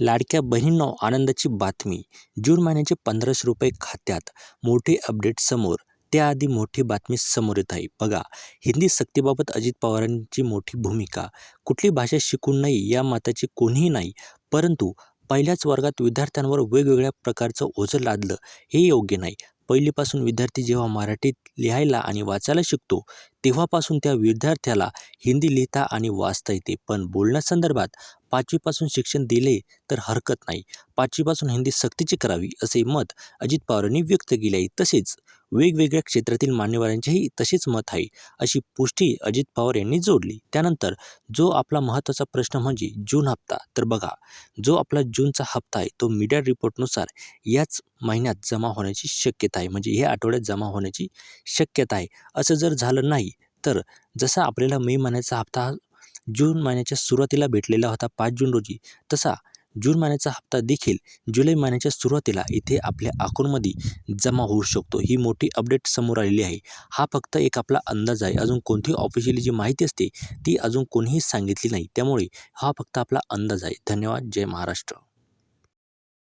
लाडक्या बहिणींनो आनंदाची बातमी. जून महिन्याचे पंधराशे रुपये खात्यात. मोठे अपडेट समोर. त्याआधी मोठी बातमी समोर येत आहे. बघा हिंदी सक्तीबाबत अजित पवारांची मोठी भूमिका. कुठली भाषा शिकू नये या मताचे कोणीही नाही. परंतु पहिल्याच वर्गात विद्यार्थ्यांवर वेगवेगळ्या प्रकारचं ओझं लादलं हे योग्य नाही. पहिलीपासून विद्यार्थी जेव्हा मराठीत लिहायला आणि वाचायला शिकतो तेव्हापासून त्या विद्यार्थ्याला हिंदी लिहिता आणि वाचता येते. पण बोलण्यासंदर्भात पाचवीपासून शिक्षण दिले तर हरकत नाही. पाचवीपासून हिंदी सक्तीची करावी असे मत अजित पवारांनी व्यक्त केले आहे. तसेच वेगवेगळ्या क्षेत्रातील मान्यवरांचेही तसेच मत आहे अशी पुष्टी अजित पवार यांनी जोडली. त्यानंतर जो आपला महत्त्वाचा प्रश्न म्हणजे जून हप्ता तर बघा जो आपला जूनचा हप्ता आहे तो मीडिया रिपोर्टनुसार याच महिन्यात जमा होण्याची शक्यता आहे म्हणजे ह्या आठवड्यात जमा होण्याची शक्यता आहे. असं जर झालं नाही तर जसा आपल्याला मे महिन्याचा हप्ता जून महिन्याच्या सुरुवातीला भेटलेला होता पाच जून रोजी तसा जून महिन्याचा हप्ता देखील जुलै महिन्याच्या सुरुवातीला इथे आपल्या अकाउंटमध्ये जमा होऊ शकतो. ही मोठी अपडेट समोर आलेली आहे. हा फक्त एक आपला अंदाज आहे. अजून कोणतीही ऑफिशियली जी माहिती असते ती अजून कोणीही सांगितली नाही. त्यामुळे हा फक्त आपला अंदाज आहे. धन्यवाद. जय महाराष्ट्र.